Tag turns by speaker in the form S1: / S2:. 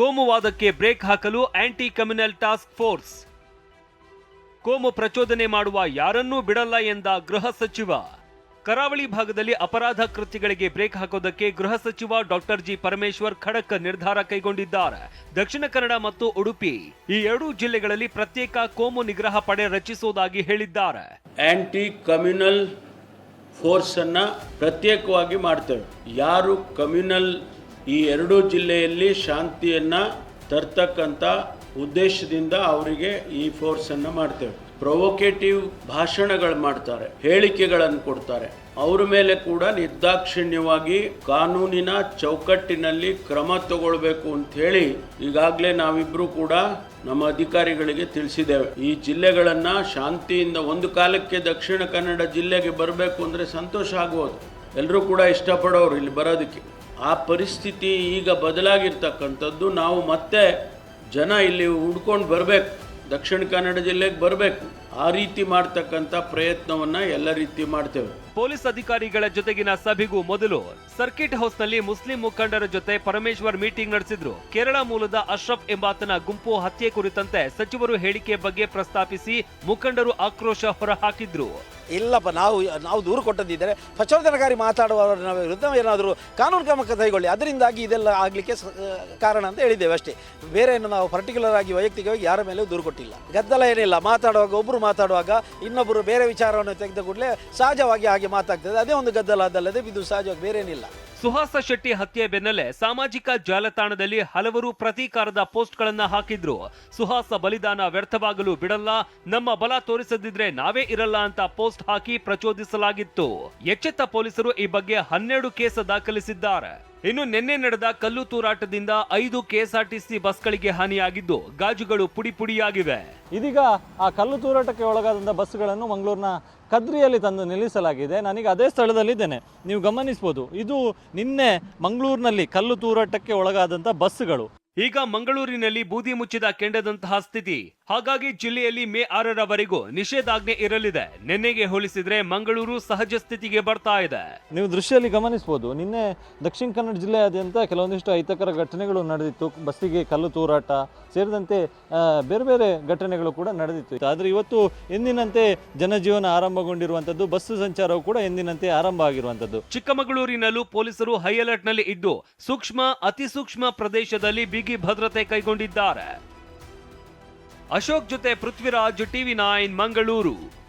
S1: ಕೋಮುವಾದಕ್ಕೆ brake ಹಾಕಲು anti communal task force ಕೋಮು ಪ್ರಚೋದನೆ ಮಾಡುವ ಯಾರನ್ನೂ ಬಿಡಲ್ಲ ಎಂದ ಗೃಹ ಸಚಿವ. ಕರಾವಳಿ ಭಾಗದಲ್ಲಿ ಅಪರಾಧ ಕೃತ್ಯಗಳಿಗೆ ಬ್ರೇಕ್ ಹಾಕೋದಕ್ಕೆ ಗೃಹ ಸಚಿವ ಡಾಕ್ಟರ್ ಜಿ ಪರಮೇಶ್ವರ್ ಖಡಕ್ ನಿರ್ಧಾರ ಕೈಗೊಂಡಿದ್ದಾರೆ. ದಕ್ಷಿಣ ಕನ್ನಡ ಮತ್ತು ಉಡುಪಿ ಈ ಎರಡೂ ಜಿಲ್ಲೆಗಳಲ್ಲಿ ಪ್ರತ್ಯೇಕ ಕೋಮು ನಿಗ್ರಹ ಪಡೆ ರಚಿಸುವುದಾಗಿ ಹೇಳಿದ್ದಾರೆ.
S2: ಆಂಟಿ ಕಮ್ಯುನಲ್ ಫೋರ್ಸ್ ಅನ್ನ ಪ್ರತ್ಯೇಕವಾಗಿ ಮಾಡ್ತೇವೆ. ಯಾರು ಕಮ್ಯುನಲ್ ಈ ಎರಡೂ ಜಿಲ್ಲೆಯಲ್ಲಿ ಶಾಂತಿಯನ್ನು ತರ್ತಕ್ಕಂಥ ಉದ್ದೇಶದಿಂದ ಅವರಿಗೆ ಈ ಫೋರ್ಸನ್ನು ಮಾಡ್ತೇವೆ. ಪ್ರೊವೊಕೇಟಿವ್ ಭಾಷಣಗಳು ಮಾಡ್ತಾರೆ ಹೇಳಿಕೆಗಳನ್ನು ಕೊಡ್ತಾರೆ. ಅವರ ಮೇಲೆ ಕೂಡ ನಿರ್ದಾಕ್ಷಿಣ್ಯವಾಗಿ ಕಾನೂನಿನ ಚೌಕಟ್ಟಿನಲ್ಲಿ ಕ್ರಮ ತಗೊಳ್ಬೇಕು ಅಂತ ಹೇಳಿ ಈಗಾಗಲೇ ನಾವಿಬ್ಬರು ಕೂಡ ನಮ್ಮ ಅಧಿಕಾರಿಗಳಿಗೆ ತಿಳಿಸಿದ್ದೇವೆ. ಈ ಜಿಲ್ಲೆಗಳನ್ನು ಶಾಂತಿಯಿಂದ ಒಂದು ಕಾಲಕ್ಕೆ ದಕ್ಷಿಣ ಕನ್ನಡ ಜಿಲ್ಲೆಗೆ ಬರಬೇಕು ಅಂದರೆ ಸಂತೋಷ ಆಗ್ಬೋದು. ಎಲ್ಲರೂ ಕೂಡ ಇಷ್ಟಪಡೋರು ಇಲ್ಲಿ ಬರೋದಕ್ಕೆ. ಆ ಪರಿಸ್ಥಿತಿ ಈಗ ಬದಲಾಗಿರ್ತಕ್ಕಂಥದ್ದು. ನಾವು ಮತ್ತೆ ಜನ ಇಲ್ಲಿ ಹುಡ್ಕೊಂಡು ಬರಬೇಕು. ದಕ್ಷಿಣ ಕನ್ನಡ ಜಿಲ್ಲೆಗೆ ಬರಬೇಕು. ಆ ರೀತಿ ಮಾಡ್ತಕ್ಕಂಥ ಪ್ರಯತ್ನವನ್ನ ಎಲ್ಲ ರೀತಿ ಮಾಡ್ತೇವೆ.
S1: ಪೊಲೀಸ್ ಅಧಿಕಾರಿಗಳ ಜೊತೆಗಿನ ಸಭೆಗೂ ಮೊದಲು ಸರ್ಕಿಟ್ ಹೌಸ್ನಲ್ಲಿ ಮುಸ್ಲಿಂ ಮುಖಂಡರ ಜೊತೆ ಪರಮೇಶ್ವರ್ ಮೀಟಿಂಗ್ ನಡೆಸಿದ್ರು. ಕೇರಳ ಮೂಲದ ಅಶ್ರಫ್ ಎಂಬಾತನ ಗುಂಪು ಹತ್ಯೆ ಕುರಿತಂತೆ ಸಚಿವರು ಹೇಳಿಕೆ ಬಗ್ಗೆ ಪ್ರಸ್ತಾಪಿಸಿ ಮುಖಂಡರು ಆಕ್ರೋಶ ಹೊರಹಾಕಿದ್ರು.
S3: ಇಲ್ಲಪ್ಪ ನಾವು ನಾವು ದೂರು ಕೊಟ್ಟದಿದ್ದರೆ ಪ್ರಚೋದನಕಾರಿ ಮಾತಾಡುವವರ ವಿರುದ್ಧ ಏನಾದರೂ ಕಾನೂನು ಕ್ರಮ ಕೈಗೊಳ್ಳಿ. ಅದರಿಂದಾಗಿ ಇದೆಲ್ಲ ಆಗಲಿಕ್ಕೆ ಕಾರಣ ಅಂತ ಹೇಳಿದ್ದೇವೆ ಅಷ್ಟೇ. ಬೇರೆ ಏನು ನಾವು ಪರ್ಟಿಕ್ಯುಲರ್ ಆಗಿ ವೈಯಕ್ತಿಕವಾಗಿ ಯಾರ ಮೇಲೆ ದೂರು ಕೊಟ್ಟಿಲ್ಲ. ಗದ್ದಲ ಏನಿಲ್ಲ ಮಾತಾಡುವಾಗ ಒಬ್ಬರು ಮಾತಾಡುವಾಗ ಇನ್ನೊಬ್ಬರು ಬೇರೆ ವಿಚಾರವನ್ನು ತೆಗೆದ ಕೂಡಲೇ ಸಹಜವಾಗಿ ಹಾಗೆ ಮಾತಾಗ್ತದೆ. ಅದೇ ಒಂದು ಗದ್ದಲ ಅದಲ್ಲದೆ ಇದು ಸಹಜವಾಗಿ ಬೇರೆ ಏನಿಲ್ಲ
S1: ಸುಹಾಸ ಶೆಟ್ಟಿ ಹತ್ಯೆ ಬೆನ್ನಲ್ಲೇ ಸಾಮಾಜಿಕ ಜಾಲತಾಣದಲ್ಲಿ ಹಲವರು ಪ್ರತೀಕಾರದ ಪೋಸ್ಟ್ಗಳನ್ನು ಹಾಕಿದ್ರು. ಸುಹಾಸ ಬಲಿದಾನ ವ್ಯರ್ಥವಾಗಲು ಬಿಡಲ್ಲ, ನಮ್ಮ ಬಲ ತೋರಿಸದಿದ್ರೆ ನಾವೇ ಇರಲ್ಲ ಅಂತ ಪೋಸ್ಟ್ ಹಾಕಿ ಪ್ರಚೋದಿಸಲಾಗಿತ್ತು. ಎಚ್ಚೆತ್ತ ಪೊಲೀಸರು ಈ ಬಗ್ಗೆ ಹನ್ನೆರಡು ಕೇಸ್ ದಾಖಲಿಸಿದ್ದಾರೆ. ಇನ್ನು ನಿನ್ನೆ ನಡೆದ ಕಲ್ಲು ತೂರಾಟದಿಂದ ಐದು ಕೆಎಸ್ಆರ್ಟಿಸಿ ಬಸ್ಗಳಿಗೆ ಹಾನಿಯಾಗಿದ್ದು ಗಾಜುಗಳು ಪುಡಿ ಪುಡಿಯಾಗಿವೆ.
S4: ಇದೀಗ ಆ ಕಲ್ಲು ತೂರಾಟಕ್ಕೆ ಒಳಗಾದಂಥ ಬಸ್ಸುಗಳನ್ನು ಮಂಗಳೂರಿನ ಕದ್ರಿಯಲ್ಲಿ ತಂದು ನಿಲ್ಲಿಸಲಾಗಿದೆ. ನನಗೆ ಅದೇ ಸ್ಥಳದಲ್ಲಿದ್ದೇನೆ. ನೀವು ಗಮನಿಸ್ಬೋದು, ಇದು ನಿನ್ನೆ ಮಂಗಳೂರಿನಲ್ಲಿ ಕಲ್ಲು ತೂರಾಟಕ್ಕೆ ಒಳಗಾದಂಥ ಬಸ್ಸುಗಳು
S1: ಈಗ ಮಂಗಳೂರಿನಲ್ಲಿ ಬೂದಿ ಮುಚ್ಚಿದ ಕೆಂಡದಂತಹ ಸ್ಥಿತಿ. ಹಾಗಾಗಿ ಜಿಲ್ಲೆಯಲ್ಲಿ ಮೇ ಆರರವರೆಗೂ ನಿಷೇಧಾಜ್ಞೆ ಇರಲಿದೆ. ನಿನ್ನೆಗೆ ಹೋಲಿಸಿದ್ರೆ ಮಂಗಳೂರು ಸಹಜ ಸ್ಥಿತಿಗೆ ಬರ್ತಾ ಇದೆ.
S4: ನೀವು ದೃಶ್ಯದಲ್ಲಿ ಗಮನಿಸಬಹುದು ನಿನ್ನೆ ದಕ್ಷಿಣ ಕನ್ನಡ ಜಿಲ್ಲೆಯಾದ್ಯಂತ ಕೆಲವೊಂದಿಷ್ಟು ಅಹಿತಕರ ಘಟನೆಗಳು ನಡೆದಿತ್ತು. ಬಸ್ಸಿಗೆ ಕಲ್ಲು ತೂರಾಟ ಸೇರಿದಂತೆ ಬೇರೆ ಬೇರೆ ಘಟನೆಗಳು ಕೂಡ ನಡೆದಿತ್ತು. ಆದರೆ ಇವತ್ತು ಎಂದಿನಂತೆ ಜನಜೀವನ ಆರಂಭಗೊಂಡಿರುವಂತದ್ದು ಬಸ್ಸು ಸಂಚಾರವು ಕೂಡ ಎಂದಿನಂತೆ ಆರಂಭ ಆಗಿರುವಂತದ್ದು
S1: ಚಿಕ್ಕಮಗಳೂರಿನಲ್ಲೂ ಪೊಲೀಸರು ಹೈ ಅಲರ್ಟ್ನಲ್ಲಿ ಇದ್ದು ಸೂಕ್ಷ್ಮ ಅತಿ ಸೂಕ್ಷ್ಮ ಪ್ರದೇಶದಲ್ಲಿ ಬಿಗಿ ಭದ್ರತೆ ಕೈಗೊಂಡಿದ್ದಾರೆ. ಅಶೋಕ್ ಜೊತೆ ಪೃಥ್ವಿರಾಜ್ ಟಿವಿ ನೈನ್ ಮಂಗಳೂರು.